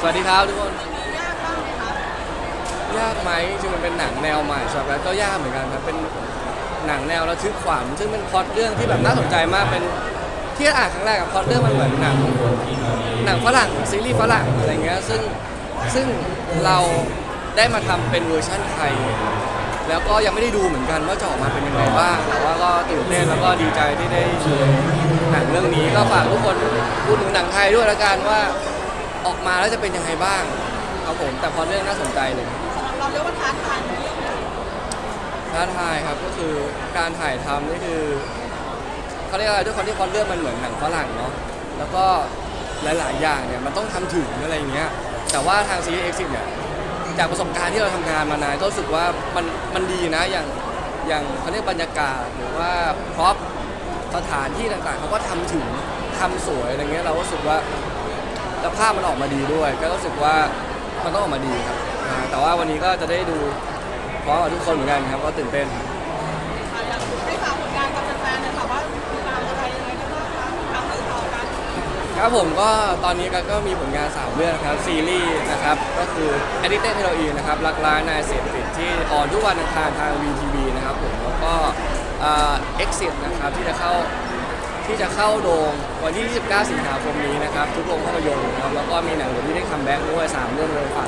สวัสดีครับทุกคนยากไหมจริงๆมันเป็นหนังแนวใหม่สำหรับแบทก็ยากเหมือนกันครับเป็นหนังแนวระทึกขวัญซึ่งเป็นพล็อตเรื่องที่แบบน่าสนใจมากเป็นที่อ่านครั้งแรกกับพล็อตเรื่องมันเหมือนหนังหนังฝรั่งซีรีส์ฝรั่งอะไรเงี้ยซึ่งซึ่งเราได้มาทำเป็นเวอร์ชั่นไทย แล้วก็ยังไม่ได้ดูเหมือนกันว่าจะออกมาเป็นยังไงบ้าง แต่ว่าก็ตื่นเต้นแล้วก็ดีใจที่ได้ดูหนังเรื่องนี้ก็ฝากทุกคนพูดถึงหนังไทยด้วยละกันว่าออกมาแล้วจะเป็นยังไงบ้างครับผมแต่พอเรื่องน่าสนใจเลยเราเรียกว่าท้าทายไหมท้าทายครับก็คือการถ่ายทำนี่คือเขาเรียกอะไรด้วยความที่พอเรื่องมันเหมือนหนังฝรั่งเนาะแล้วก็หลาย ๆ อย่างเนี่ยมันต้องทำถึงอะไรอย่างเงี้ยแต่ว่าทางซีรีส์เอ็กซ์เนี่ย จากประสบการณ์ที่เราทำงานมานานก็รู้สึกว่ามันมันดีนะอย่างอย่างเขาเรียกบรรยากาศหรือว่าพร็อพสถานที่ต่างๆเขาก็ทำถึงทำสวยอะไรเงี้ยเราก็รู้สึกว่าแล้วภาพมันออกมาดีด้วย ก็รู้สึกว่ามันต้องออกมาดีครับอ่าแต่ว่าวันนี้ก็จะได้ดูพร้อมกับทุกคนเหมือนกันครับก็ตื่นเต้น ครับผมก็ตอนนี้ก็มีผลงาน3เรื่องนะครับซีรีส์นะครับก็คือ Addicted Heroin นะครับรักร้ายนายเสพติดที่ออนทุกวันอังคารทาง VTV นะครับผมแล้วก็อ่า Exit นะครับที่จะเข้าที่จะเข้าโรงวันที่ 29 สิงหาคมนี้นะครับทุกโรงภาพยนตร์นะครับแล้วก็มีหนังเรื่องที่ได้คัมแบ็กด้วย3เรื่องเลยฝากด้วยนะครับ